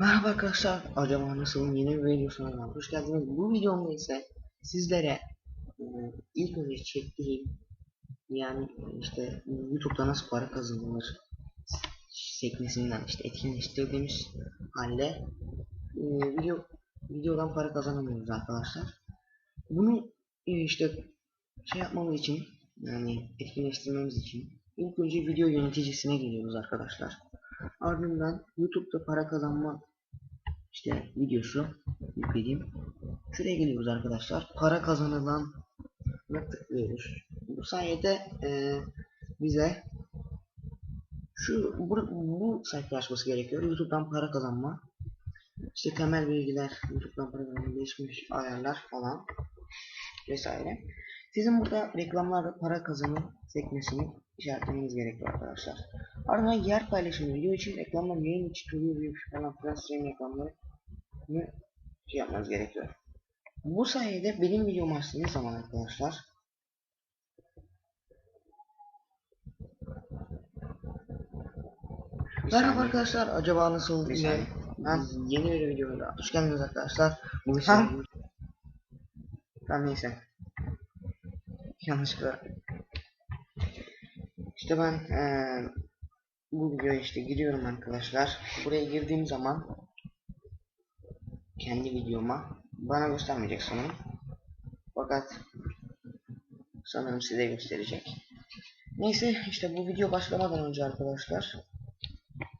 Merhaba arkadaşlar. Acaba nasıl yeni bir videosuna daha hoş geldiniz. Bu videomda ise sizlere e, ilk önce çektiğim yani işte YouTube'da nasıl para kazanılır sekmesinden işte etkinleştirdiğimiz halde e, video videodan para kazanamıyoruz arkadaşlar. Bunu e, işte şey yapmamız için yani etkinleştirmemiz için ilk önce video yöneticisine geliyoruz arkadaşlar. Ardından YouTube'da para kazanma işte videosu yükleyeyim. Şuraya geliyoruz arkadaşlar. Para kazanılan tıklıyoruz. Bu sayede e, bize şu bu, bu sayfa açması gerekiyor. YouTube'dan para kazanma. İşte temel bilgiler, YouTube'dan para kazanma, geçmiş ayarlar falan vesaire. Sizin burada reklamlarda para kazanın sekmesini işaretlemeniz gerekiyor arkadaşlar. Ardından yer paylaşımı video için reklamlar yayın içi türlü bir falan filan stream reklamları şey yapmanız gerekiyor. Bu sayede benim videomu açtığınız zaman arkadaşlar Merhaba arkadaşlar acaba nasıl yine ben yeni bir videoyla hoş geldiniz arkadaşlar. Ha? size- Tamam neyse. Yanlışlıkla. İşte ben eee bu videoya işte giriyorum arkadaşlar. Buraya girdiğim zaman kendi videoma bana göstermeyecek sanırım. Fakat sanırım size gösterecek. Neyse işte bu video başlamadan önce arkadaşlar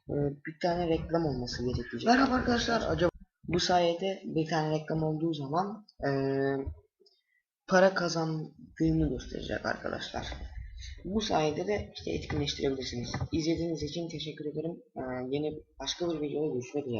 e, bir tane reklam olması gerekecek. Merhaba arkadaşlar acaba bu sayede bir tane reklam olduğu zaman e, para kazandığını gösterecek arkadaşlar. Bu sayede de işte etkinleştirebilirsiniz. İzlediğiniz için teşekkür ederim. E, yeni başka bir videoda görüşmek üzere.